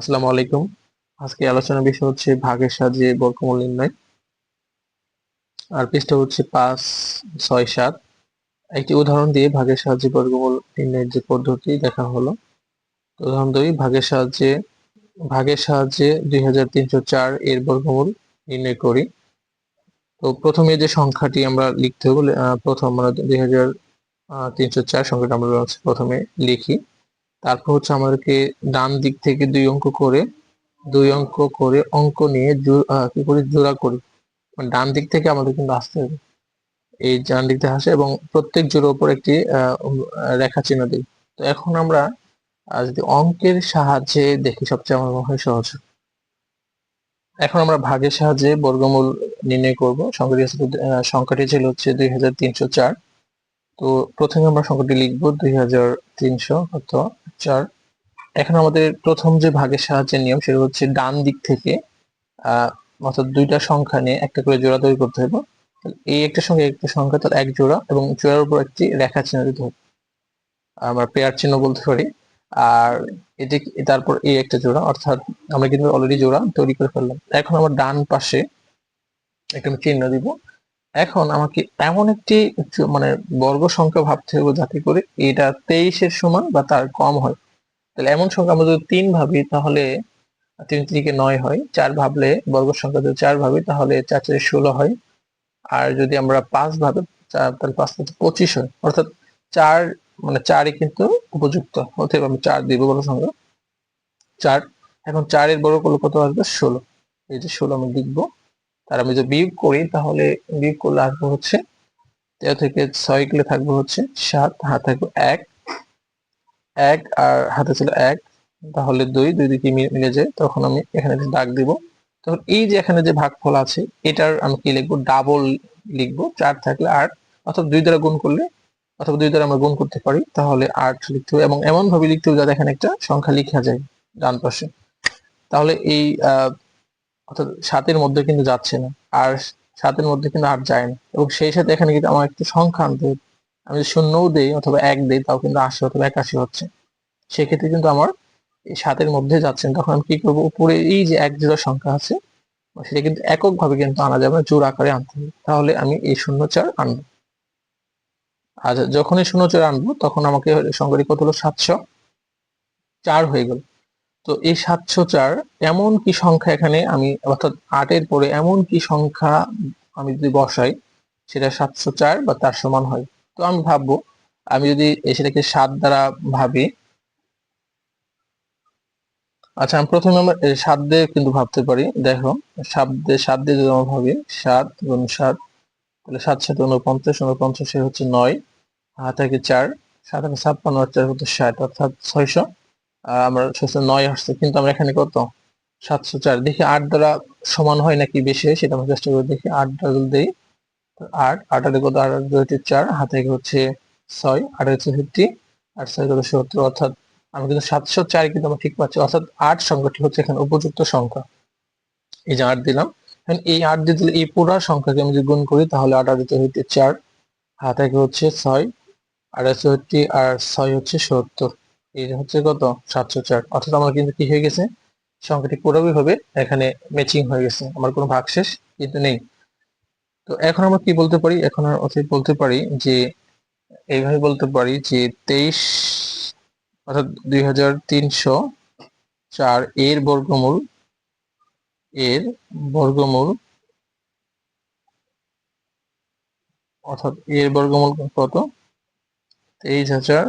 আসসালামু আলাইকুম। আজকে আলোচনার বিষয় হচ্ছে ভাগের সাহায্যে বর্গমূল নির্ণয়। আর পৃষ্ঠা হচ্ছে পাঁচ, ছয়, সাত। একটি উদাহরণ দিয়ে ভাগের সাহায্যে বর্গমূল নির্ণয়ের যে পদ্ধতি দেখা হলো। উদাহরণ দুই, ভাগের সাহায্যে ভাগের সাহায্যে দুই হাজার তিনশো চার এর বর্গমূল নির্ণয় করি। তো প্রথমে যে সংখ্যাটি আমরা লিখতে হবে প্রথম আমরা দুই হাজার তিনশো চার সংখ্যাটা আমরা প্রথমে লিখি। তারপর হচ্ছে আমাদেরকে ডান দিক থেকে দুই অঙ্ক করে, দুই অঙ্ক করে অঙ্ক নিয়ে কি করি? জোড়া করি। মানে ডান দিক থেকে আমাদের কিন্তু আসতে হবে। এই ডান দিক থেকে আসে এবং প্রত্যেক জোড়ার উপর একটি রেখা চিহ্ন দিই। তো এখন আমরা যদি অঙ্কের সাহায্যে দেখি, সবচেয়ে আমার মনে হয় সহজ। এখন আমরা ভাগের সাহায্যে বর্গমূল নির্ণয় করব। সংখ্যাটি সংখ্যাটি ছিল হচ্ছে দুই হাজার তিনশো চার। তো প্রথমে আমরা সংখ্যাটি লিখব দুই হাজার তিনশো চার। এখন আমাদের প্রথম যে ভাগের সাহায্যের নিয়ম সেটা হচ্ছে ডান দিক থেকে অর্থাৎ দুইটা সংখ্যা নিয়ে একটা করে জোড়া তৈরি করতে হবে। এই একটা সঙ্গে একটা সংখ্যা, তাহলে এক জোড়া এবং জোড়ার উপর একটি রেখা চিহ্ন দিতে হবে। আমরা পেয়ার চিহ্ন বলতে পারি। আর এটি তারপর এই একটা জোড়া, অর্থাৎ আমরা কিন্তু অলরেডি জোড়া তৈরি করে ফেললাম। এখন আমার ডান পাশে একটা চিহ্ন দিব। এখন আমাকে এমন একটি মানে বর্গ সংখ্যা ভাবতে হবে যাতে করে এটা তেইশের সমান বা তার কম হয়। তাহলে এমন সংখ্যা আমরা যদি তিন ভাবি, তাহলে তিন তিরিকে নয় হয়। চার ভাবলে বর্গ সংখ্যা যদি চার ভাবি, তাহলে চার চারে ষোলো হয়। আর যদি আমরা পাঁচ ভাবে তাহলে পাঁচ পাঁচে পঁচিশ হয়। অর্থাৎ চার মানে চারই কিন্তু উপযুক্ত। অতএব আমি চার দিব বড় সংখ্যা। চার, এখন চারের বড় করলে কত আসবে? ষোলো। এই যে ষোলো আমি লিখব। তার আমি যদি বিয়োগ করি, তাহলে বিয়োগ করলে আসবে হচ্ছে তেরো থেকে ছয় গেলে থাকবে হচ্ছে সাত, হাত থাকবে এক এক আর হাতে ছিল এক। তাহলে দুই দুই দিকে মিলে যায়, তখন আমি এখানে দাগ দিব, তখন এই যে এখানে যে ভাগফল আছে, এটার আমি কি লিখব? ডাবল লিখব, চার থাকলে আট অথবা দুই দ্বারা গুণ করলে, অথবা দুই দ্বারা আমরা গুণ করতে পারি, তাহলে আট লিখতে হবে। এবং এমন ভাবে লিখতে হবে যাতে এখানে একটা সংখ্যা লিখা যায় ডান পাশে। তাহলে এই, আহ অর্থাৎ সাতের মধ্যে কিন্তু যাচ্ছে না। আর সাতের মধ্যে কিন্তু আট যায় না। এবং সেই সাথে এখানে কিন্তু আমার একটা সংখ্যা আনতে আমি যদি শূন্যও দেই অথবা এক দেই, তাও কিন্তু আশি অথবা একাশি হচ্ছে। সেক্ষেত্রে কিন্তু আমার এই সাতের মধ্যে যাচ্ছে না। তখন আমি কি করব? উপরে এই যে এক জোড়া সংখ্যা আছে, সেটা কিন্তু একক ভাবে কিন্তু আনা যাবে না, জোড় আকারে আনতে হবে। তাহলে আমি এই শূন্য চার আনব। আর যখনই শূন্য চার আনব, তখন আমাকে সংখ্যাটি কত হলো? সাতশো চার হয়ে গেল। তো এই সাতশো চার এমন কি সংখ্যা এখানে আমি, অর্থাৎ আটের পরে এমন কি সংখ্যা আমি যদি বসাই, সেটা সাতশো চার বা তার সমান হয়। তো আমি ভাববো, আমি যদি সেটাকে সাত দ্বারা ভাবি আচ্ছা আমি প্রথমে আমরা সাত দিয়ে কিন্তু ভাবতে পারি। দেখো, সাত দিয়ে সাত দিয়ে যদি আমরা ভাবি, সাত গুণ সাত, তাহলে সাত সাত উনপঞ্চাশ উনপঞ্চাশে হচ্ছে নয় হাত চার, সাত আটে ছাপ্পান্ন চার হচ্ছে ষাট, অর্থাৎ ছয়শো। আমরা ছয়শো নয় আসছে, কিন্তু আমরা এখানে কত? সাতশো চার। দেখি আট দ্বারা সমান হয় নাকি বেশি হয়, সেটা আমরা চেষ্টা করে। দেখি আট দ্বারা যদি দেই আট আট আটে কত? আট আট চার, হাতে হচ্ছে ছয়, আট হচ্ছে ফিফটি আর ছয় কত? সত্তর। অর্থাৎ আমি কিন্তু সাতশো চার কিন্তু আমরা ঠিক পাচ্ছি। অর্থাৎ আট সংখ্যাটি হচ্ছে এখানে উপযুক্ত সংখ্যা। এই যে আট দিলাম। এই আট দিয়ে দিলে এই পুরো সংখ্যাকে আমি যদি গুণ করি, তাহলে আট আট হচ্ছে চার, হাতে হচ্ছে ছয় হচ্ছে হচ্ছে আর ছয় হচ্ছে সত্তর। যে হচ্ছে কত? সাতশো চার। অর্থাৎ আমার কিন্তু কি হয়ে গেছে? সংখ্যাটি পুরোপুরি ভাবে এখানে ম্যাচিং হয়ে গেছে। আমার কোনো ভাগশেষ কিন্তু নেই। তো এখন আমরা কি বলতে পারি? এখন বলতে পারি যে, এইভাবে বলতে পারি যে তেইশ, অর্থাৎ দুই হাজার তিনশো চার এর বর্গমূল এর বর্গমূল, অর্থাৎ এর বর্গমূল কত? তেইশ হাজার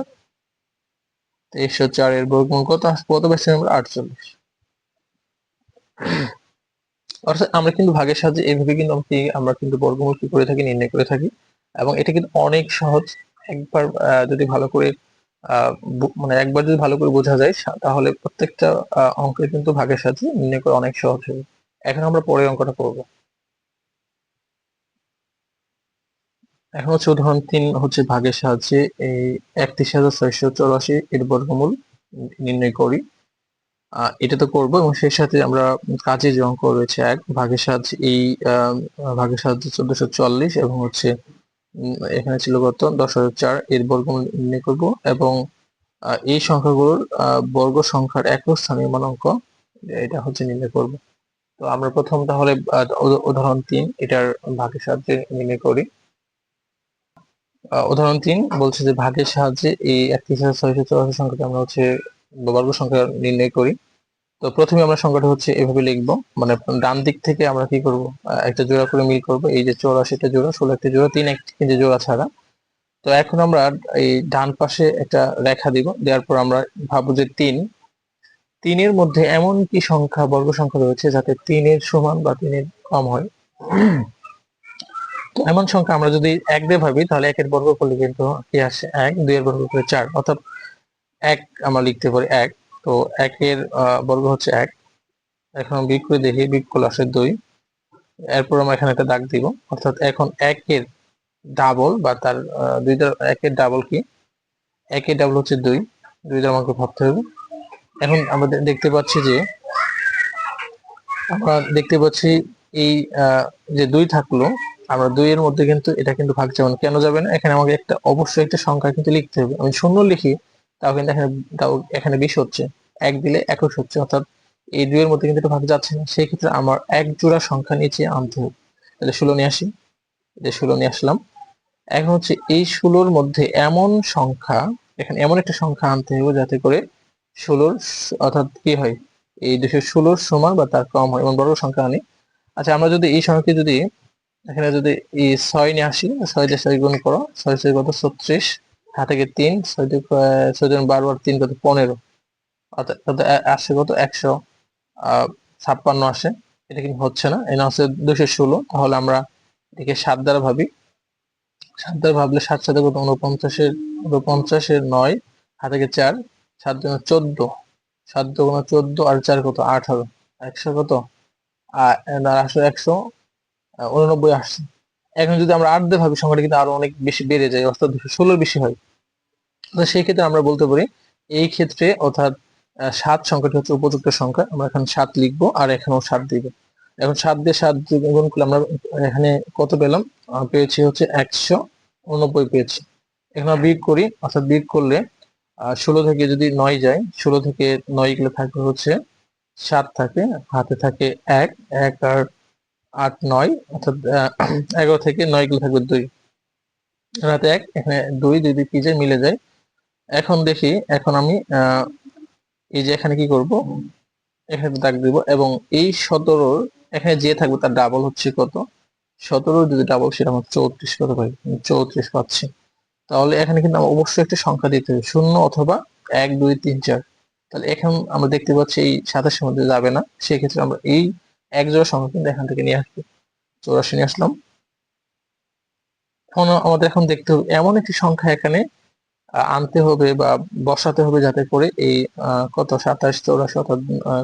তেইশশো চার এর বর্গমূল কত? কত বেশি নম্বর আটচল্লিশ। অর্থাৎ আমরা কিন্তু ভাগের সাহায্যে এইভাবে কিন্তু আমরা আমরা কিন্তু বর্গমূল কি করে থাকি নির্ণয় করে থাকি। এবং এটা কিন্তু অনেক সহজ। একবার যদি ভালো করে মানে একবার যদি ভালো করে বোঝা যায় তাহলে প্রত্যেকটা আহ, অঙ্কে কিন্তু ভাগের সাহায্যে নির্ণয় করা অনেক সহজ হবে এখন আমরা পরের অঙ্কটা করব। এখন হচ্ছে উদাহরণ তিন হচ্ছে ভাগের সাহায্যে এই একত্রিশ হাজার ছয়শো চৌরাশি এর বর্গমূল নির্ণয় করি। এটা তো করব এবং সেই সাথে আমরা কাজে যে অঙ্ক রয়েছে এক, ভাগের সাহায্যে এই ভাগের সাহায্যে চোদ্দশো চুয়াল্লিশ এবং হচ্ছে এখানে ছিল কত? দশ হাজার চার এর বর্গমূল নির্ণয় করব এবং এই সংখ্যাগুলোর বর্গ সংখ্যার একক স্থানীয় মান অঙ্ক, এটা হচ্ছে নির্ণয় করব। তো আমরা প্রথম তাহলে উদাহরণ তিন, এটার ভাগের সাহায্যে নির্ণয় করি। উদাহরণ তিন বলছে যে ভাগের সাহায্যে এই একত্রিশ হাজার ছয়শো চৌরাশি সংখ্যাটা আমরা হচ্ছে বর্গ সংখ্যা নির্ণয় করি। তো প্রথমে আমরা সংখ্যাটা হচ্ছে এভাবে লিখব। মানে ডান দিক থেকে আমরা কি করব? একটা জোড়া করে মিল করব। এই যে চৌরাশিটা জোড়া, ষোলো একটা জোড়া, তিন একটি জোড়া ছাড়া। তো এখন আমরা এই ডান পাশে একটা রেখা দিব। দেওয়ার পর আমরা ভাববো যে তিন। তিনের মধ্যে এমন কি সংখ্যা, বর্গ সংখ্যা রয়েছে যাতে তিনের সমান বা তিনের কম হয়? এমন সংখ্যা আমরা যদি এক দিয়ে ভাবি, তাহলে একের বর্গ করলে কিন্তু কি আসে? এক দুই দুইয়ের বর্গ করলে চার। অর্থাৎ এক আমরা লিখতে পারি এক। তো একের বর্গ হচ্ছে এক। এখন বিগ করে দেখি বিগ করলে আসে দুই। এরপর আমরা এখানে একটা দাগ দিব। অর্থাৎ এখন একের ডাবল বা তার দুইটার একের ডাবল কি? একের ডাবল হচ্ছে দুই। দুইটা আমাকে ভাবতে হবে। এখন আমরা দেখতে পাচ্ছি যে, আমরা দেখতে পাচ্ছি এই যে দুই থাকল আমরা দুইয়ের মধ্যে কিন্তু এটা কিন্তু ভাগ যাবে না কেন যাবে না, এখানে আমাকে একটা, অবশ্যই একটা সংখ্যা কিন্তু লিখতে হবে। আমি শূন্য লিখি, তাও কিন্তু এখানে, তাও এখানে বিশ হচ্ছে। এক দিলে একুশ হচ্ছে, অর্থাৎ এই দুইয়ের মধ্যে কিন্তু ভাগ যাচ্ছে না। সেই ক্ষেত্রে আমার এক জোড়া সংখ্যা নিচে আনতে হবে। তাহলে ষোলো নিয়ে আসি। এটা ষোলো নিয়ে আসলাম। এখন হচ্ছে এই ষোলোর মধ্যে এমন সংখ্যা, এখানে এমন একটা সংখ্যা আনতে হবে যাতে করে ষোলোর অর্থাৎ কি হয়? এই দুশো ষোলোর সমান বা তার কম হয়, এমন বড় সংখ্যা আনি। আচ্ছা আমরা যদি এই সংখ্যাকে যদি এখানে যদি এই ছয় নিয়ে আসি, ছয় দিয়ে ছয় গুণ করো, ছয় ছয় কত? ছত্রিশ। হাত থেকে তিন, ছয় ছয় দুই বারো আর তিন কত? পনেরো। অর্থাৎ আসে কত? একশো ছাপ্পান্ন আসে। এটা কিন্তু হচ্ছে না। এটা হচ্ছে দুশো ষোলো। তাহলে আমরা এটাকে সাত দ্বারা ভাবি। সাত দ্বারা ভাবলে সাত সাথে কত? উনপঞ্চাশের উনপঞ্চাশের নয় হাতে গিয়ে চার, সাত দুগুণ চোদ্দ। সাত দুগুণ চোদ্দ আর চার কত? আঠারো। একশো কত? আর আসলে একশো। উননব্বই আসছে এখন যদি আমরা আট দিয়ে ভাবি সংখ্যাটা কিন্তু আরও অনেক বেশি বেড়ে যায়, অর্থাৎ দুশো ষোলোর বেশি হয়। তো সেই ক্ষেত্রে আমরা বলতে পারি, এই ক্ষেত্রে অর্থাৎ সাত সংখ্যাটি হচ্ছে উপযুক্ত সংখ্যা। আমরা এখন সাত লিখব আর এখানেও সাত দিব। এখন সাত দিয়ে সাত গুণ করলে আমরা এখানে কত পেলাম? পেয়েছি হচ্ছে একশো উনব্বই পেয়েছি। এখন বিয়োগ করি, অর্থাৎ বিয়োগ করলে ষোলো থেকে যদি নয় যায়, ষোলো থেকে নয় গেলে থাকবে হচ্ছে সাত থাকে, হাতে থাকে এক এক আর আট, নয়, অর্থাৎ এগারো থেকে নয় গেলে থাকবে দুই। রাতে এক, এখানে দুই দুই দুই যায় মিলে যায়। এখন দেখি, এখন আমি এই যে এখানে কি করব? এখানে দাগ দিব এবং এই সতেরোর, এখানে যে থাকবে তার ডাবল হচ্ছে কত? সতেরো যদি ডাবল সেটা আমার চৌত্রিশ কত পাই? চৌত্রিশ পাচ্ছি। তাহলে এখানে কিন্তু আমার অবশ্যই একটা সংখ্যা দিতে হবে, শূন্য অথবা এক, দুই, তিন, চার। তাহলে এখন আমরা দেখতে পাচ্ছি এই সাতাশের মধ্যে যাবে না। সেক্ষেত্রে আমরা এই এক জোড়া সংখ্যা কিন্তু এখান থেকে নিয়ে আসব। চৌরাশি নিয়ে আসলাম। এখন আমাদের এখন দেখতে হবে, এমন একটি সংখ্যা এখানে আনতে হবে বা বসাতে হবে যাতে করে এই কত? সাতাশ, চৌরাশি অর্থাৎ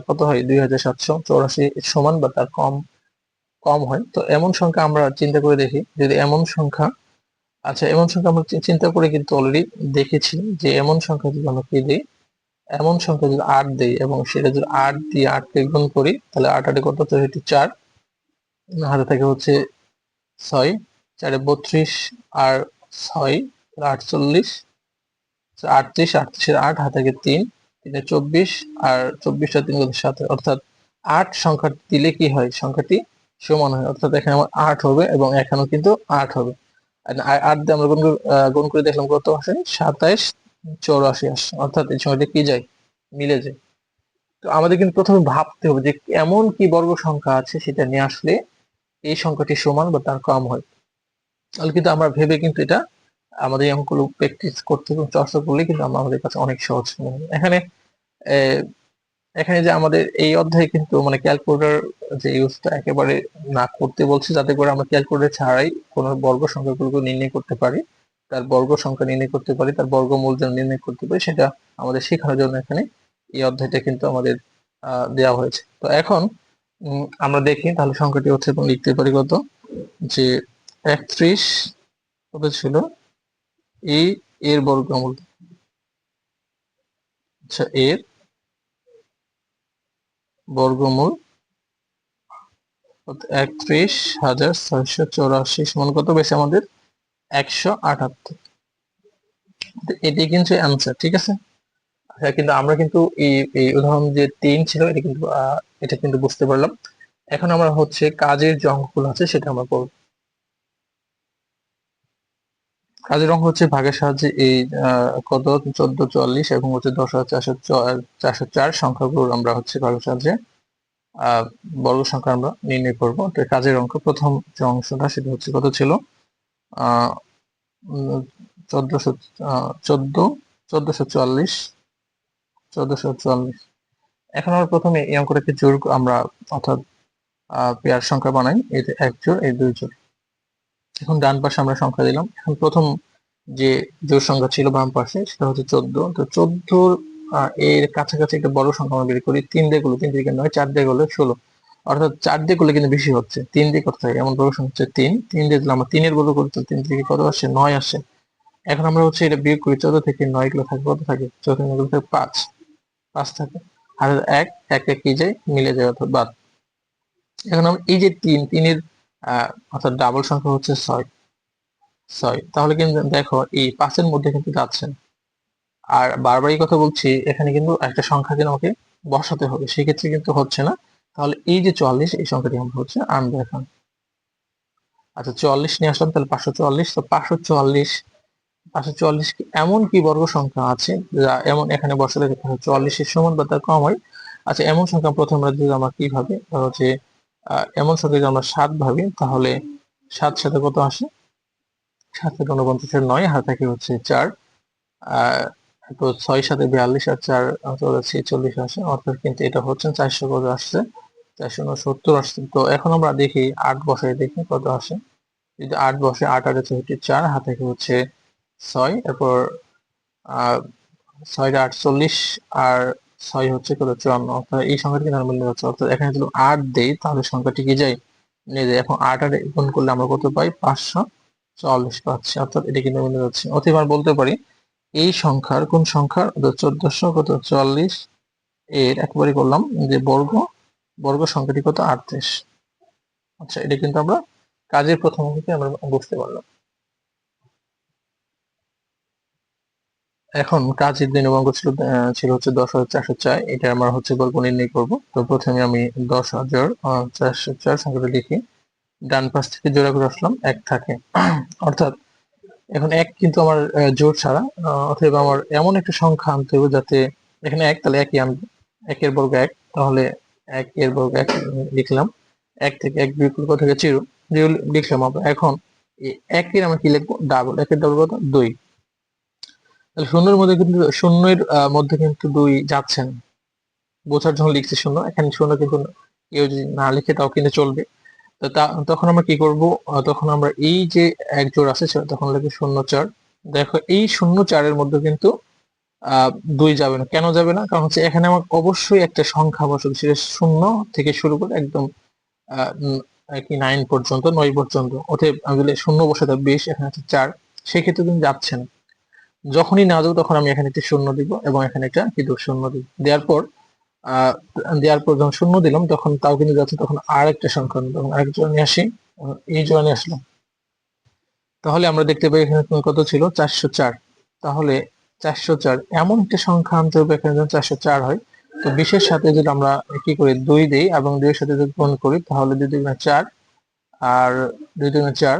কত হয়? দুই হাজার সাতশো। চৌরাশি সমান বা তার কম কম হয়। তো এমন সংখ্যা আমরা চিন্তা করে দেখি, যদি এমন সংখ্যা আচ্ছা এমন সংখ্যা আমরা চিন্তা করে কিন্তু অলরেডি দেখেছি যে এমন সংখ্যা যদি আমরা কি দিই এমন সংখ্যা যদি আট দেই এবং সেটা যদি আট দিয়ে আটকে গুণ করি, তাহলে আট আটে কত? চৌষট্টি চার। হাতে থাকে হচ্ছে ছয়, চারে বত্রিশ আর ছয় আটচল্লিশ। আটত্রিশ, আটত্রিশের আট, হাতে থাকে তিন, তিনে চব্বিশ আর চব্বিশটা তিন কত সাত অর্থাৎ আট সংখ্যা দিলে কি হয়? সংখ্যাটি সমান হয়। অর্থাৎ এখানে আমার আট হবে এবং এখানেও কিন্তু আট হবে। আর আট দিয়ে আমরা গুণ করে দেখলাম কত আসে? সাতাইশ চৌরাশি আসে, অর্থাৎ এই সংখ্যাটি কি যায়? মিলে যায়। তো আমাদের কিন্তু প্রথমে ভাবতে হবে যে এমন কি বর্গ সংখ্যা আছে সেটা নিয়ে আসলে এই সংখ্যাটি সমান বা তার কম হয়। তাহলে কিন্তু আমরা ভেবে কিন্তু এটা আমাদের অঙ্কগুলো প্র্যাকটিস করতে এবং চর্চা করলে কিন্তু আমাদের কাছে অনেক সহজ। এখানে এখানে যে আমাদের এই অধ্যায়ে কিন্তু মানে ক্যালকুলেটর যে ইউজটা একেবারে না করতে বলছে, যাতে করে আমরা ক্যালকুলেটর ছাড়াই কোনো বর্গ সংখ্যাগুলো নির্ণয় করতে পারি। তার বর্গ সংখ্যা নির্ণয় করতে পারি, তার বর্গমূল যেন নির্ণয় করতে পারি, সেটা আমাদের শেখানোর জন্য এখানে এই অধ্যায়টা কিন্তু আমাদের দেওয়া হয়েছে। তো এখন আমরা দেখি, তাহলে সংখ্যাটি হচ্ছে এবং লিখতে পারি কত? যে একত্রিশ কত ছিল? এ এর বর্গমূল। আচ্ছা এর বর্গমূল একত্রিশ হাজার ছয়শো চৌরাশি সমান কত বেশি আমাদের? একশো আটাত্তর। এটি কিন্তু অ্যান্সার ঠিক আছে? আচ্ছা কিন্তু আমরা কিন্তু এই উদাহরণ যে তিন ছিল, এটা কিন্তু এটা কিন্তু বুঝতে পারলাম। এখন আমরা হচ্ছে কাজের যে অঙ্কগুলো আছে, সেটা আমরা করব। কাজের অঙ্ক হচ্ছে ভাগের সাহায্যে এই কত? চোদ্দ, চুয়াল্লিশ এবং হচ্ছে দশ হাজার চারশো চারশো চার সংখ্যাগুলো আমরা হচ্ছে ভাগের সাহায্যে বর্গ সংখ্যা আমরা নির্ণয় করব। তো কাজের অঙ্ক, প্রথম যে অংশটা, সেটা হচ্ছে কত ছিল? চোদ্দশো চোদ্দ, চোদ্দশো চুয়াল্লিশ চোদ্দশো চুয়াল্লিশ। এখন আমরা প্রথমে এই অঙ্কটাকে জোর আমরা অর্থাৎ পেয়ার সংখ্যা বানাই যে এক জোড়, এই দুই জোড়। এখন ডান পাশে আমরা সংখ্যা দিলাম। এখন প্রথম যে জোড় সংখ্যা ছিল বাম পাশে, সেটা হচ্ছে চোদ্দ। তো চোদ্দোর এর কাছাকাছি একটা বড় সংখ্যা আমরা বের করি, তিন দিয়ে গুলো তিন দিকে নয়, চার দিয়ে গুলো ষোলো। অর্থাৎ চার দিয়ে করলে কিন্তু বেশি হচ্ছে। তিন দিয়ে করতে থাকে এমন সংখ্যা হচ্ছে তিন। তিন দিয়ে দিলে আমরা তিনের বড় করতে তিন থেকে কত আসে? নয় আসে। এখন আমরা হচ্ছে এটা বিয়োগ করি চোদ্দ থেকে নয়গুলো থাকে কত থাকে? চোদ্দগুলো থাকে পাঁচ। পাঁচ থাকে। আর এক এক এক কি যায় মিলে যায় অর্থাৎ বাদ। এখন আমরা এই যে তিন, তিনের অর্থাৎ ডাবল সংখ্যা হচ্ছে ছয়। ছয়। তাহলে কিন্তু দেখো, এই পাঁচের মধ্যে কিন্তু যাচ্ছে না। আর বারবারই কথা বলছি, এখানে কিন্তু একটা সংখ্যা কিন্তু আমাকে বসাতে হবে। সেক্ষেত্রে কিন্তু হচ্ছে না। তাহলে এই যে চুয়াল্লিশ, এই সংখ্যাটি আমরা হচ্ছে আনব এখন। আচ্ছা চুয়াল্লিশ নিয়ে আসলাম, তাহলে পাঁচশো চুয়াল্লিশ। তো পাঁচশো চুয়াল্লিশ পাঁচশো চুয়াল্লিশ এমন কি বর্গ সংখ্যা আছে যা এমন এখানে বসালে চুয়াল্লিশের সমান বা তার কম হয়। আচ্ছা এমন সংখ্যা প্রথম যদি আমরা কি ভাবে হচ্ছে এমন সংখ্যা যদি আমরা সাত ভাবি, তাহলে সাত সাথে কত আসে? সাত থেকে উনপঞ্চাশের নয় হাত থেকে হচ্ছে চার তো ছয় সাথে বিয়াল্লিশ আর চার চলে ছেচল্লিশ আসে, অর্থাৎ কিন্তু এটা হচ্ছে চারশো কত আসছে। চারশো সত্তর আসছে। তো এখন আমরা দেখি আট বসাই দেখি কত আসে। যদি আট বসে আট আটে চৌষট্টি চার, হাত হচ্ছে ছয়, এরপর ছয়টা আটচল্লিশ আর ছয় হচ্ছে কত চুয়ান্ন। অর্থাৎ এই সংখ্যাটি কিন্তু মিলে যাচ্ছে অর্থাৎ এখানে যদি আট দেই, তাহলে সংখ্যাটি কি যায়। নিয়ে যায় এখন আট আট গুণ করলে আমরা কত পাই? পাঁচশো চল্লিশ পাচ্ছি। অর্থাৎ এটা কিন্তু মিলে যাচ্ছে অথবা আমরা বলতে পারি, এই সংখ্যার কোন সংখ্যার? চোদ্দশো কত? চুয়াল্লিশ এর একবারই করলাম যে বর্গ বর্গ সংখ্যাটি কত? আটত্রিশ। আচ্ছা এটা কিন্তু আমরা কাজের প্রথম অঙ্কে আমরা বুঝতে পারলাম। এখন কাজের দিন অঙ্ক ছিল ছিল হচ্ছে দশ হাজার চারশো চার। এটা আমরা হচ্ছে গল্প নির্ণয় করব। তো প্রথমে আমি দশ হাজার চারশো চার সংখ্যাটা লিখি। ডান পাশ থেকে জোড়া করে আসলাম, এক থাকে। অর্থাৎ এখন এক কিন্তু আমার জোর ছাড়া অথবা আমার এমন একটা সংখ্যা আনতে হবে যাতে এখানে এক, তাহলে একই আনব। একের বর্গ এক, তাহলে এক এর বর্গ এক লিখলাম। এক থেকে এক কত থেকে জিরো। জিরো লিখলাম আমরা। এখন একের আমরা কি লিখব? ডাবল। একের ডাবল কত? দুই। তাহলে শূন্যের মধ্যে কিন্তু, শূন্যের মধ্যে কিন্তু দুই যাচ্ছে না। বোঝার জন্য লিখছি শূন্য। এখানে শূন্য কিন্তু কেউ যদি না লিখে তাও কিন্তু চলবে। তখন আমরা কি করব? তখন আমরা এই যে এক জোড় আছে তখন লিখে শূন্য চার। দেখো, এই শূন্য চারের মধ্যে কিন্তু দুই যাবে না। কেন যাবে না? কারণ হচ্ছে এখানে আমার অবশ্যই একটা সংখ্যা বসবে সেটা শূন্য থেকে শুরু করে একদম কি নাইন পর্যন্ত, নয় পর্যন্ত। অতএব আমি যদি শূন্য বসাতে বিশ, এখানে হচ্ছে চার। সেক্ষেত্রে কিন্তু যাচ্ছে না। যখনই না যাব তখন আমি এখানে একটি শূন্য দিব এবং এখানে একটা কিন্তু শূন্য দিব। দেওয়ার পর দেওয়ার পর যখন শূন্য দিলাম, তখন তাও কিন্তু যাচ্ছে, তখন আর একটা সংখ্যা। তখন আরেক জোড়া নিয়ে আসি। এই জোড়া নিয়ে আসলাম। তাহলে আমরা দেখতে পাই এখানে কত ছিল? চারশো চার। তাহলে চারশো চার, এমন একটা সংখ্যা আনতে হবে এখানে যেন চারশো চার হয়। তো বিশের সাথে যদি আমরা কি করি, দুই দিই এবং দুইয়ের সাথে যদি গুণ করি, তাহলে দুই দুগুণে চার, আর দুই দুগুণে চার,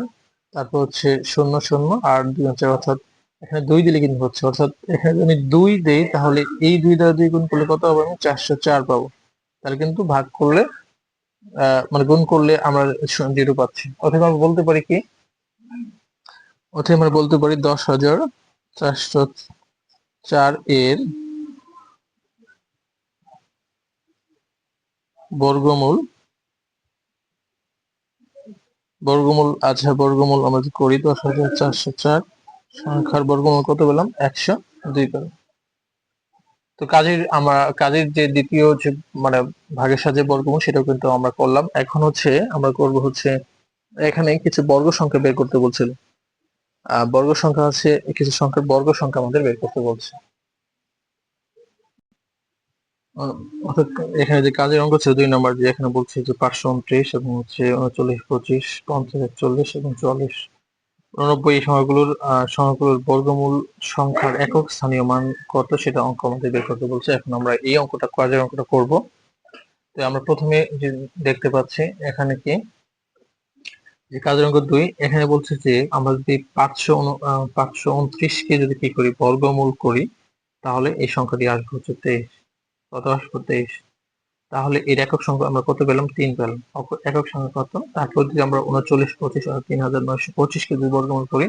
তারপর হচ্ছে শূন্য শূন্য, আর দুই চার, অর্থাৎ এখানে দুই দিলে কিন্তু হচ্ছে, অর্থাৎ এখানে যদি আমি দুই দেই, তাহলে এই দুই দ্বারা দুই গুণ করলে কত হবে? আমি চারশো চার পাবো। তাহলে কিন্তু ভাগ করলে মানে গুণ করলে আমরা জিরো পাচ্ছি। অথবা আমরা বলতে পারি কি? অথবা আমরা বলতে পারি দশ হাজার চারশো চার এর বর্গমূল বর্গমূল আচ্ছা বর্গমূল আমরা করি দশ হাজার চারশো চার, সংখ্যার বর্গমূল কত পেলাম? একশো দুই পেলাম। তো কাজের আমরা, কাজের যে দ্বিতীয় যে মানে ভাগের সাথে বর্গমূল সেটাও কিন্তু আমরা করলাম। এখন হচ্ছে, আমরা করব হচ্ছে, এখানে কিছু বর্গ সংখ্যা বের করতে বলছিল। বর্গ সংখ্যা আছে, কিছু সংখ্যার বর্গ সংখ্যা আমাদের বের করতে বলছে। এখানে যে কাজের অঙ্ক ছিল, দুই নম্বর যে এখানে বলছে যে পাঁচশো উনত্রিশ এবং হচ্ছে উনচল্লিশ, পঁচিশ, পঞ্চাশ, একচল্লিশ এবং চুয়াল্লিশ। উননব্বই এই সংখ্যাগুলোর সংখ্যাগুলোর বর্গমূল সংখ্যার একক স্থানীয় মান কত, সেটা অঙ্ক আমাদের বের করতে বলছে। এখন আমরা এই অঙ্কটা, কাজের অঙ্কটা করব। তো আমরা প্রথমে যে দেখতে পাচ্ছি, এখানে কি যে কাজের অঙ্ক দুই, এখানে বলছে যে আমরা যদি পাঁচশো পাঁচশো উনত্রিশকে যদি কি করি, বর্গমূল করি, তাহলে এই সংখ্যাটি আসবে হচ্ছে তেইশ। কত আসবে? তেইশ। তাহলে এর একক সংখ্যা আমরা কত পেলাম? তিন পেলাম। একক সংখ্যা কত? তারপর যদি আমরা উনচল্লিশ, পঁচিশ তিন হাজার নয়শো পঁচিশকে যদি বর্গমূল করি,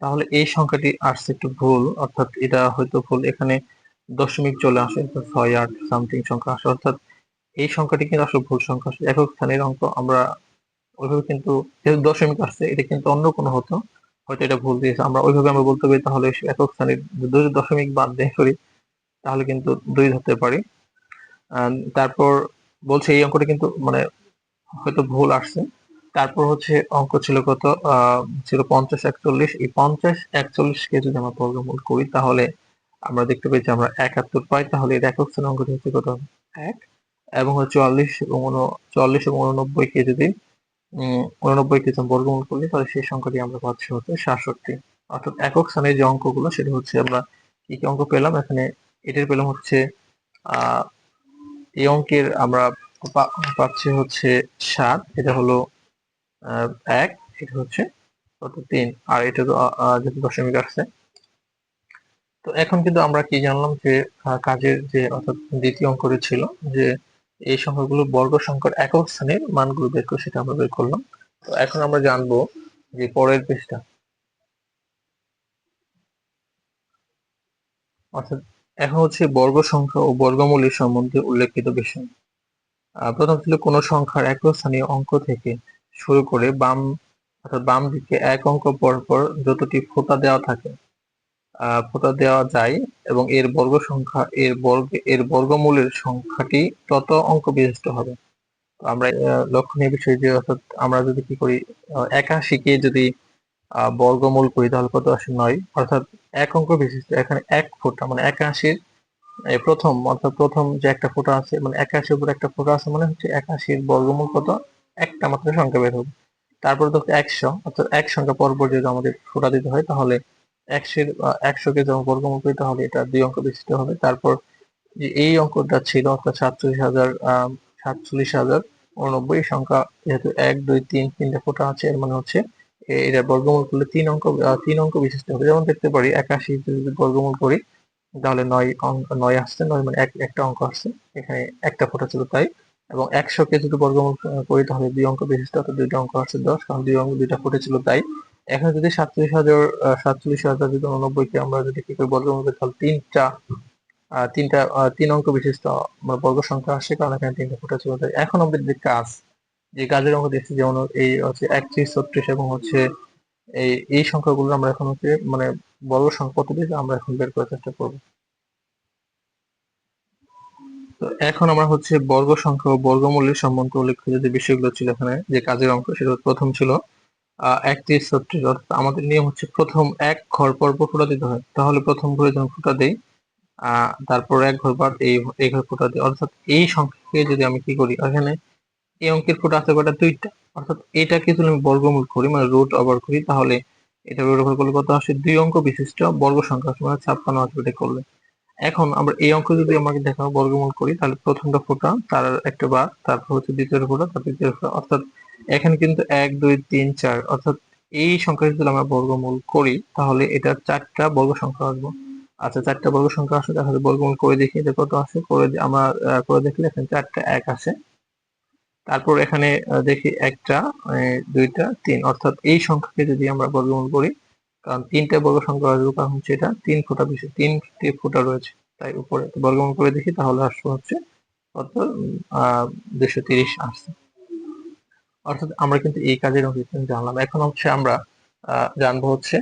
তাহলে এই সংখ্যাটি আসছে একটু ভুল, অর্থাৎ এটা হয়তো ভুল। এখানে দশমিক চলে আসে ছয় আট সামথিং সংখ্যা আসে। অর্থাৎ এই সংখ্যাটি কিন্তু আসলে ভুল সংখ্যা। একক স্থানের অঙ্ক আমরা ওইভাবে কিন্তু যেহেতু দশমিক আসছে, এটা কিন্তু অন্য কোনো হতো, হয়তো এটা ভুল দিয়েছে। আমরা ওইভাবে আমরা বলতে পারি, তাহলে একক স্থানের যদি দশমিক বাদ দিয়ে করি তাহলে কিন্তু দুই ধরতে পারি। তারপর বলছে এই অঙ্কটা কিন্তু মানে হয়তো ভুল আসছে। তারপর হচ্ছে অঙ্ক ছিল কত? ছিল পঞ্চাশ একচল্লিশ। এই পঞ্চাশ একচল্লিশকে যদি আমরা বর্গমূল করি, তাহলে আমরা দেখতে পাই যে আমরা একাত্তর পাই, তাহলে এর একক স্থানের অঙ্কটি হচ্ছে কত? এক। এবং হচ্ছে চুয়াল্লিশ এবং চুয়াল্লিশ এবং উননব্বই কে যদি উম উননব্বই কে বর্গমূল করলে তাহলে সেই সংখ্যাটি আমরা পাচ্ছি হচ্ছে সাতষট্টি। অর্থাৎ একক স্থানের যে অঙ্কগুলো, সেটা হচ্ছে আমরা কি কি অঙ্ক পেলাম? এখানে এটার পেলাম হচ্ছে আহ এই অঙ্কের আমরা পাচ্ছি হচ্ছে সাত, এটা হলো এক, এটা হচ্ছে কত? তিন। আর এটা তো যেহেতু দশমিক আসছে। তো এখন কিন্তু আমরা কি জানলাম যে কাজের যে, অর্থাৎ দ্বিতীয় অঙ্কটি ছিল যে এই সংখ্যাগুলো বর্গ সংখ্যার একক স্থানের মানগুলো বের করে সেটা আমরা বের করলাম। তো এখন আমরা জানব যে পরের পৃষ্ঠা অর্থাৎ এখন হচ্ছে বর্গ সংখ্যা ও বর্গমূলের সম্বন্ধে উল্লেখিত বিষয়। প্রথম ছিল কোন সংখ্যার একক স্থানীয় অঙ্ক থেকে শুরু করে বাম, অর্থাৎ বাম দিকে এক অঙ্ক পর পর যতটি ফোঁটা দেওয়া থাকে ফোঁটা দেওয়া যায় এবং এর বর্গ সংখ্যা, এর বর্গ, এর বর্গমূলের সংখ্যাটি তত অঙ্ক বিশিষ্ট হবে। আমরা লক্ষণীয় বিষয় যে, অর্থাৎ আমরা যদি কি করি একাশিকে যদি বর্গমূল করি, তাহলে কত আসে নয়। অর্থাৎ এক অঙ্ক বিশিষ্ট, এখানে এক ফোঁটা মানে একাশির প্রথম, অর্থাৎ প্রথম যে একটা ফোঁটা আছে মানে একাশির উপর একটা ফোঁটা আছে মানে হচ্ছে একাশির বর্গমূল কত? একটা মাত্র সংখ্যা বের হবে। তারপরে তো একশো, অর্থাৎ এক সংখ্যা পর পর যদি আমাদের ফোঁটা দিতে হয়, তাহলে একশোর একশোকে যখন বর্গমূল করি তাহলে এটা দুই অঙ্ক বিশিষ্ট হবে। তারপর যে এই অঙ্কটা ছিল অর্থাৎ সাতচল্লিশ হাজার সাতচল্লিশ হাজার উননব্বই সংখ্যা যেহেতু এক, দুই, তিন, তিনটা ফোঁটা আছে, এর মানে হচ্ছে এটা বর্গমূল করলে তিন অঙ্ক তিন অঙ্ক বিশিষ্ট হবে। যেমন দেখতে পারি, একাশি যদি বর্গমূল করি, তাহলে নয় অঙ্ক, নয় আসছে, নয় মানে এক, একটা অঙ্ক আসছে। এখানে একটা ফোঁটা ছিল তাই। এবং একশো একশোকে যদি বর্গমূল করি, তাহলে দুই অঙ্ক বিশিষ্ট অর্থাৎ দুইটা অঙ্ক আসছে দশ, কারণ দুই অঙ্ক, দুইটা ফুটে ছিল তাই। এখানে যদি সাতচল্লিশ হাজার সাতচল্লিশ হাজার যদি উননব্বইকে আমরা যদি কি করি বর্গমূল করি তাহলে তিনটা তিনটা তিন অঙ্ক বিশিষ্ট বর্গ সংখ্যা আসে কারণ এখানে তিনটা ফোঁটা ছিল এখন আমাদের যে কাজ, যে কাজের অঙ্ক দেখছি, যেমন এই হচ্ছে একত্রিশ, ছত্রিশ এবং হচ্ছে এই এই সংখ্যাগুলো আমরা এখন হচ্ছে মানে বর্গ সংখ্যা পদ্ধতি আমরা এখন বের করার চেষ্টা করব। তো এখন আমরা হচ্ছে বর্গ সংখ্যা ও বর্গমূলের সম্বন্ধে উল্লেখিত যে বিষয়গুলো ছিল এখানে, যে কাজের অঙ্ক সেটা প্রথম ছিল। একত্রিশ ছত্রিশ, অর্থাৎ আমাদের নিয়ম হচ্ছে প্রথম এক ঘর পর পর ফোঁটা দিতে হয়। তাহলে প্রথম ঘরে যখন ফোঁটা দেই তারপর এক ঘর বাদ এই এই ঘরে ফোঁটা দিই। অর্থাৎ এই সংখ্যাকে যদি আমি কি করি, এখানে এই অঙ্কের ফোঁটা আছে কটা দুইটা। অর্থাৎ এটাকে যদি আমি বর্গমূল করি মানে রুট ওভার করি, তাহলে এটা ওভার করলে কত আসে? দুই অঙ্ক বিশিষ্ট, বর্গ সংখ্যা মানে ছাপ্পান্ন আসবে এটা করলে। এখন আমরা এই অঙ্ক যদি আমাকে দেখা বর্গমূল করি, তাহলে প্রথমটা ফোঁটা, তার একটা বার তারপর হচ্ছে দ্বিতীয় ফোঁটা তারপর তৃতীয় ফোঁটা। অর্থাৎ এখানে কিন্তু এক, দুই, তিন, চার, অর্থাৎ এই সংখ্যা যদি আমরা বর্গমূল করি, তাহলে এটা চারটা বর্গ সংখ্যা আসবে। আচ্ছা চারটা বর্গ সংখ্যা আসে তাহলে বর্গমূল করে দেখি যে কত আসে? করে আমরা করে দেখলে এখানে চারটা এক আসে। তারপর এখানে দেখি একটা দুইটা, তিন, অর্থাৎ এই সংখ্যাকে যদি আমরা বর্গমূল করি, কারণ তিনটা বর্গ সংখ্যা আসবে, কারণ হচ্ছে এটা তিন ফোঁটা বেশি, তিনটি ফোঁটা রয়েছে, তাই উপরে বর্গমূল করে দেখি, তাহলে আসবে হচ্ছে কত? দুশো তিরিশ আসছে। অর্থাৎ আমরা কিন্তু এই কাজের কিন্তু জানলাম। এখন হচ্ছে আমরা জানব হচ্ছে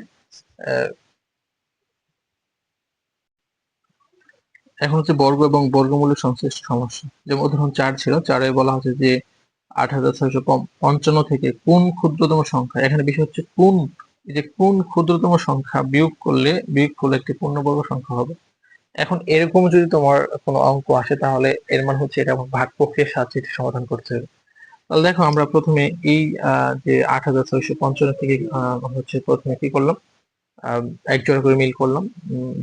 এখন হচ্ছে বর্গ এবং বর্গমূলের সংশ্লিষ্ট সমস্যা। যেমন উদাহরণ চার ছিল, চারে বলা হচ্ছে যে আট হাজার ছয়শো পঞ্চান্ন থেকে কোন ক্ষুদ্রতম সংখ্যা, এখানে বিষয় হচ্ছে কোন যে কোন ক্ষুদ্রতম সংখ্যা বিয়োগ করলে বিয়োগ করলে একটি পূর্ণবর্গ সংখ্যা হবে। এখন এরকম যদি তোমার কোনো অঙ্ক আসে, তাহলে এর মানে হচ্ছে এটা ভাগ প্রক্রিয়ার সাহায্যে সমাধান করতে হবে। তাহলে দেখো আমরা প্রথমে এই যে আট হাজার ছয়শো পঞ্চান্ন থেকে হচ্ছে প্রথমে কি করলাম? এক জোড়া করে মিল করলাম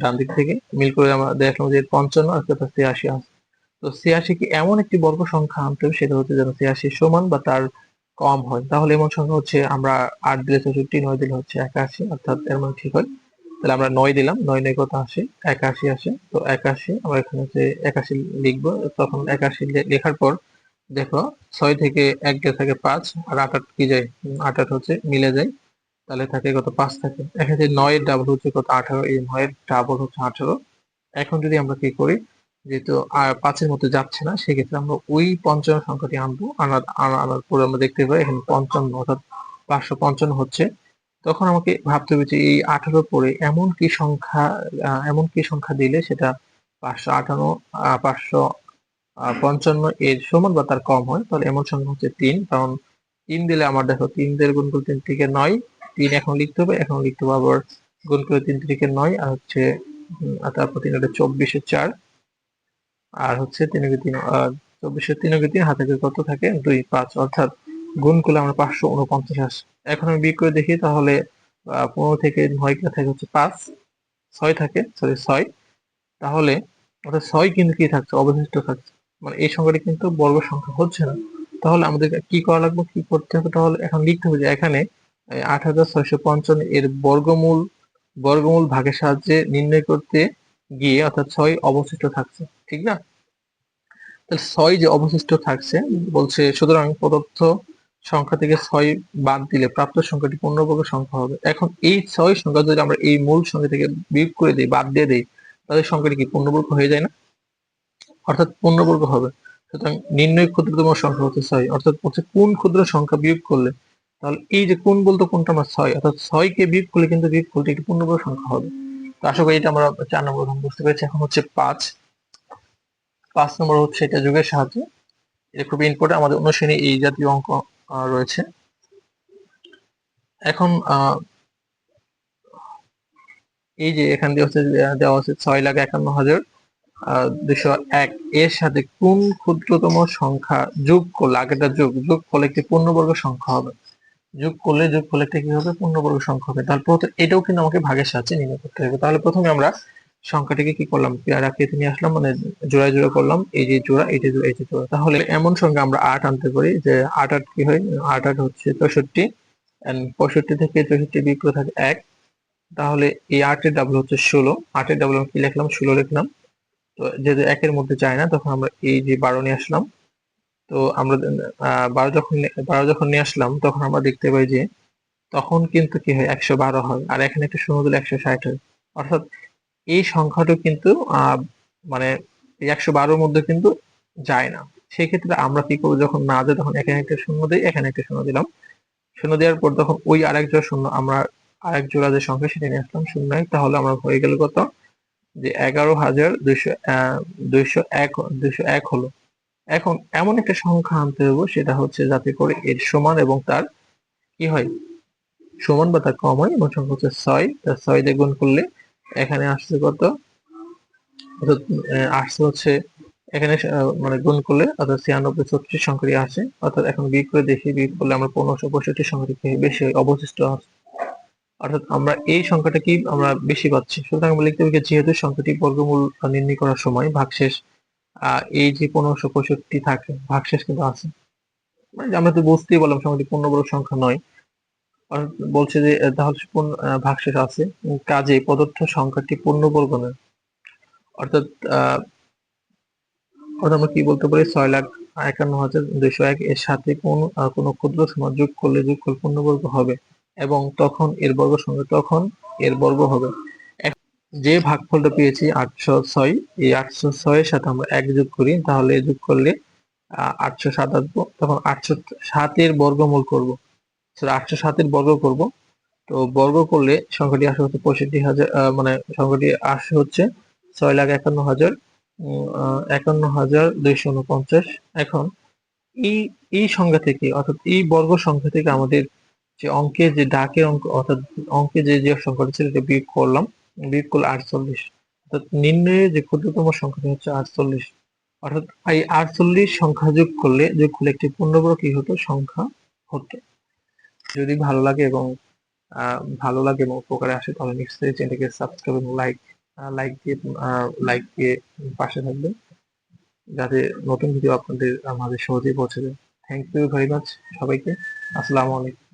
ডান দিক থেকে। মিল করে আমরা দেখলাম যে পঞ্চান্ন আর কথা ছিয়াশি আছে। তো ছিয়াশি কি এমন একটি বর্গ সংখ্যা আনতে হবে, সেটা হচ্ছে যেন ছিয়াশি সমান বা তার কম হয়। তাহলে এমন সংখ্যা হচ্ছে আমরা আট দিলে চৌষট্টি নয় দিলে হচ্ছে একাশি, অর্থাৎ এর মানে ঠিক হয়। তাহলে আমরা নয় দিলাম, নয় নয় কত আসে? একাশি আসে। তো একাশি, আমরা এখানে হচ্ছে একাশি লিখব। তখন একাশি লেখার পর দেখো ছয় থেকে এক গে থাকে পাঁচ আর আট আট কি যায়? আট আট হচ্ছে মিলে যায়। তাহলে থাকে কত? পাঁচ থাকে। এখানে যে নয়ের ডাবল হচ্ছে কত? আঠারো। এই নয়ের ডাবল হচ্ছে আঠারো। এখন যদি আমরা কি করি? যেহেতু আহ, পাঁচের মধ্যে যাচ্ছে না সেক্ষেত্রে আমরা ওই পঞ্চান্ন সংখ্যাটি আনব। আনার আনা- আনার পরে আমরা দেখতে পাই এখানে পঞ্চান্ন অর্থাৎ পাঁচশো পঞ্চান্ন হচ্ছে। তখন আমাকে ভাবতে হবে যে এই আঠারো পরে এমন কি সংখ্যা এমন কি সংখ্যা দিলে সেটা পাঁচশো আটান্ন পাঁচশো পঞ্চান্ন এর সমান বা তার কম হয়, তাহলে এমন সংখ্যা হচ্ছে তিন। কারণ তিন দিলে আমার দেখো তিন দিয়ে গুণ করে তিন থেকে নয়, তিন এখন লিখতে হবে, এখন লিখতে হবে আবার গুণ করে তিন থেকে নয়, আর হচ্ছে তারপর তিন হচ্ছে চব্বিশে চার, আর হচ্ছে তিনকে তিন চব্বিশে তিনকে তিন হাতে কত থাকে? দুই, পাঁচ। অর্থাৎ গুণ করলে আমরা পাঁচশো উনপঞ্চাশ আসে। এখন আমি বিয়োগ করে দেখি, তাহলে পনেরো থেকে নয় থাকে হচ্ছে পাঁচ, ছয় থাকে, সরি, ছয়। তাহলে, অর্থাৎ ছয় কিন্তু কি থাকছে? অবশিষ্ট থাকছে। মানে এই সংখ্যাটি কিন্তু বর্গ সংখ্যা হচ্ছে না। তাহলে আমাদের কি করা লাগবে? কি করতে হবে? তাহলে এখন লিখতে হবে যে এখানে আট হাজার ছয়শো পঞ্চান্ন এর বর্গমূল বর্গমূল ভাগের সাহায্যে নির্ণয় করতে গিয়ে অর্থাৎ ছয় অবশিষ্ট থাকছে, ঠিক না? তাহলে ছয় যে অবশিষ্ট থাকছে, বলছে সুতরাং প্রদত্ত সংখ্যা থেকে ছয় বাদ দিলে প্রাপ্ত সংখ্যাটি পূর্ণবর্গ সংখ্যা হবে। এখন এই ছয় সংখ্যা যদি আমরা এই মূল সংখ্যা থেকে বিয়োগ করে দিই, বাদ দিয়ে দিই, তাহলে সংখ্যাটি কি পূর্ণবর্গ হয়ে যায় না? অর্থাৎ পূর্ণবর্গ হবে। সুতরাং নির্ণয় ক্ষুদ্রতম সংখ্যা হচ্ছে ছয়। অর্থাৎ হচ্ছে কোন ক্ষুদ্র সংখ্যা বিয়োগ করলে, তাহলে এই যে কোন বলতে কোনটা আমার ছয়, অর্থাৎ ছয়কে বিয়োগ করলে কিন্তু বিয়োগ করলে একটি পূর্ণবর্গ সংখ্যা হবে। তো আশা করি এটা আমরা চার নম্বর বুঝতে পেরেছি। এখন হচ্ছে পাঁচ। পাঁচ নম্বর হচ্ছে এটা যোগের সাহায্যে। এটা খুব ইম্পর্টেন্ট আমাদের অনুশ্রেণী এই জাতীয় অঙ্ক রয়েছে। এখন এই যে এখান দিয়ে হচ্ছে দেওয়া আছে ছয় লাখ একান্ন হাজার। দুশো এক এর সাথে কোন ক্ষুদ্রতম সংখ্যা যোগ করলে আগেটা যোগ যোগ করলে একটি পূর্ণবর্গ সংখ্যা হবে। যোগ করলে যোগ করলে একটা কি হবে? পূর্ণবর্গ সংখ্যা হবে। তারপর এটাও কিন্তু আমাকে ভাগের সাহায্যে নির্ণয় করতে হবে। তাহলে প্রথমে আমরা সংখ্যাটিকে কি করলাম? পেয়ার আকৃতি নিয়ে আসলাম মানে জোড়ায় জোড়া করলাম, এই যে জোড়া যে জোড়া যে জোড়া। তাহলে এমন সংখ্যা আমরা আট আনতে পারি যে আট আট কি হয়? আট আট হচ্ছে চৌষট্টি পঁয়ষট্টি থেকে চৌষট্টি করে থাকে এক। তাহলে এই আটের ডাবল হচ্ছে ষোলো। আটের ডাবল আমি কি লিখলাম? ষোলো লিখলাম। তো যেহেতু একের মধ্যে যায় না, তখন আমরা এই যে বারো নিয়ে আসলাম। তো আমরা বারো যখন বারো যখন নিয়ে আসলাম, তখন আমরা দেখতে পাই যে তখন কিন্তু কি হয়, একশো বারো হয়। আর এখানে একটা শূন্য দিলে একশো ষাট হয়। অর্থাৎ এই সংখ্যাটা কিন্তু মানে একশো বারোর মধ্যে কিন্তু যায় না। সেই ক্ষেত্রে আমরা কি করব, যখন না যায় তখন এখানে একটা শূন্য দিই, এখানে একটা শূন্য দিলাম। শূন্য দেওয়ার পর তখন ওই আরেক জোড়া শূন্য আমরা আরেক জোড়া যে সংখ্যা সেটা নিয়ে আসলাম শূন্য তাহলে আমরা হয়ে গেল কত? যে এগারো হাজার দুইশো দুইশো এক দুইশো এক হলো। এখন এমন একটা সংখ্যা আনতে হবে, সেটা হচ্ছে যাতে করে এর সমান এবং তার কি হয়? সমান বা তার কম হয়, এবং সংখ্যা হচ্ছে ছয়। তার ছয় দিয়ে গুণ করলে এখানে আসছে কত? আসছে হচ্ছে এখানে মানে গুণ করলে অর্থাৎ ছিয়ানব্বই, ছত্রিশ সংখ্যাটি আসে। অর্থাৎ এখন বিয়োগ করে দেখি, বিয়োগ করলে আমরা পনেরোশো পঁয়ষট্টি সংখ্যাটি বেশি হয় অবশিষ্ট অর্থাৎ আমরা এই সংখ্যাটা কি আমরা বেশি পাচ্ছি। সুতরাং আমরা লিখতে পারি যেহেতু সংখ্যাটি বর্গমূল নির্ণয় করার সময় ভাগশেষ এই যে পনেরোশো পঁয়ষট্টি থাকে, ভাগশেষ কিন্তু আছে। মানে আমরা তো বুঝতেই বললাম সংখ্যাটি পূর্ণবর্গ সংখ্যা নয়। বলছে যে তাহলে ভাগশেষ আছে। কাজে প্রদত্ত সংখ্যাটি পূর্ণবর্গ নয়। অর্থাৎ অর্থাৎ আমরা কি বলতে পারি? ছয় লাখ একান্ন হাজার দুইশো এক এর সাথে কোন কোনো ক্ষুদ্র সীমা যোগ করলে যোগ করলে পূর্ণবর্গ হবে। এবং তখন এর বর্গ সঙ্গে তখন এর বর্গ হবে। যে ভাগফলটা পেয়েছি আটশো ছয়, এই আটশো ছয়ের সাথে আমরা এক যোগ করি, তাহলে যোগ করলে আটশো সাত আসব। তখন আটশো সাতের বর্গমূল করব। আটশো সাতের বর্গ করব। তো বর্গ করলে সংখ্যাটি আসে হচ্ছে পঁয়ষট্টি হাজার মানে সংখ্যাটি আসে হচ্ছে ছয় লাখ একান্ন হাজার একান্ন হাজার দুইশো উনপঞ্চাশ। এখন এই এই সংখ্যা থেকে, অর্থাৎ এই বর্গ সংখ্যা থেকে আমাদের যে অঙ্কে যে ডাকের অঙ্ক, অর্থাৎ অঙ্কে যে যে সংখ্যাটা ছিল সেটা বিয়োগ করলাম, বিয়োগ করলে আটচল্লিশ। অর্থাৎ নির্ণয়ে যে ক্ষুদ্রতম সংখ্যাটি হচ্ছে আটচল্লিশ। অর্থাৎ এই আটচল্লিশ সংখ্যা যোগ করলে যোগ করলে একটি পূর্ণবর্গ কি হতো? সংখ্যা হতো। যদি ভালো লাগে এবং ভালো লাগে এবং উপকারে আসে, তাহলে নিশ্চয়ই চ্যানেলকে সাবস্ক্রাইব এবং লাইক লাইক দিয়ে লাইক দিয়ে পাশে থাকবেন। যাতে নতুন ভিডিও আপনাদের মাঝে সহজেই পৌঁছে যায়। থ্যাংক ইউ ভেরি মাচ সবাইকে। আসসালামু আলাইকুম।